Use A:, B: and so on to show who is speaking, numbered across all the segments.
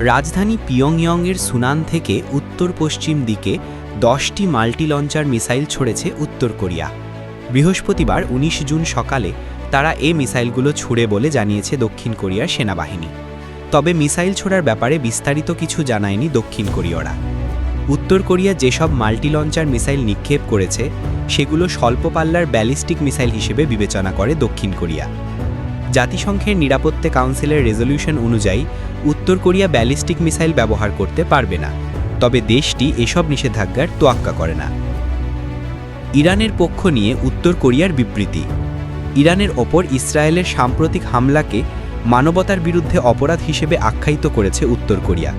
A: রাজধানী পিয়ংইয়ংয়ের সুনান থেকে উত্তর পশ্চিম দিকে দশটি মাল্টি লঞ্চার মিসাইল ছড়েছে উত্তর কোরিয়া। বৃহস্পতিবার ১৯ জুন সকালে তারা এ মিসাইলগুলো ছুড়ে বলে জানিয়েছে দক্ষিণ কোরিয়ার সেনাবাহিনী। তবে মিসাইল ছোড়ার ব্যাপারে বিস্তারিত কিছু জানায়নি দক্ষিণ কোরীয়রা। উত্তর কোরিয়া যেসব মাল্টি লঞ্চার মিসাইল নিক্ষেপ করেছে, সেগুলো স্বল্প পাল্লার ব্যালিস্টিক মিসাইল হিসেবে বিবেচনা করে দক্ষিণ কোরিয়া। জাতিসংঘের নিরাপত্তা কাউন্সিলের রেজলিউশন অনুযায়ী উত্তর কোরিয়া ব্যালিস্টিক মিসাইল ব্যবহার করতে পারবে না। তবে দেশটি এসব নিষেধাজ্ঞার তোয়াক্কা করে না। ইরানের পক্ষ নিয়ে উত্তর কোরিয়ার বিবৃতি। ইরানের ওপর ইসরায়েলের সাম্প্রতিক হামলাকে মানবতার বিরুদ্ধে অপরাধ হিসেবে আখ্যায়িত করেছে উত্তর কোরিয়া।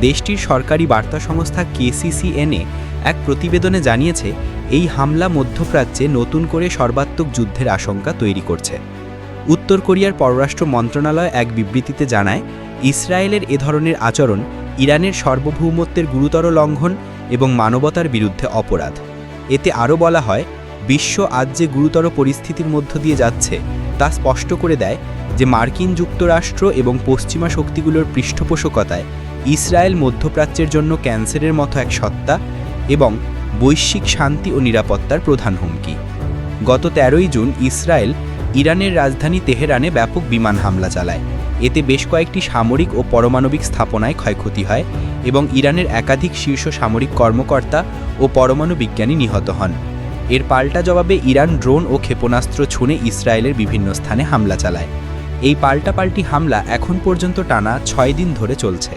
A: দেশটির সরকারি বার্তা সংস্থা কেসিসিএনএ এক প্রতিবেদনে জানিয়েছে, এই হামলা মধ্যপ্রাচ্যে নতুন করে সর্বাত্মক যুদ্ধের আশঙ্কা তৈরি করছে। উত্তর কোরিয়ার পররাষ্ট্র মন্ত্রণালয় এক বিবৃতিতে জানায়, ইসরায়েলের এ ধরনের আচরণ ইরানের সার্বভৌমত্বের গুরুতর লঙ্ঘন এবং মানবতার বিরুদ্ধে অপরাধ। এতে আরও বলা হয়, বিশ্ব আজ যে গুরুতর পরিস্থিতির মধ্য দিয়ে যাচ্ছে, তা স্পষ্ট করে দেয় যে মার্কিন যুক্তরাষ্ট্র এবং পশ্চিমা শক্তিগুলোর পৃষ্ঠপোষকতায় ইসরায়েল মধ্যপ্রাচ্যের জন্য ক্যান্সারের মতো এক সত্তা এবং বৈশ্বিক শান্তি ও নিরাপত্তার প্রধান হুমকি। গত তেরোই জুন ইসরায়েল ইরানের রাজধানী তেহরানে ব্যাপক বিমান হামলা চালায়। এতে বেশ কয়েকটি সামরিক ও পারমাণবিক স্থাপনায় ক্ষয়ক্ষতি হয় এবং ইরানের একাধিক শীর্ষ সামরিক কর্মকর্তা ও পরমাণু বিজ্ঞানী নিহত হন। এর পাল্টা জবাবে ইরান ড্রোন ও ক্ষেপণাস্ত্র ছুঁড়ে ইসরায়েলের বিভিন্ন স্থানে হামলা চালায়। এই পাল্টাপাল্টি হামলা এখন পর্যন্ত টানা ছয় দিন ধরে চলছে।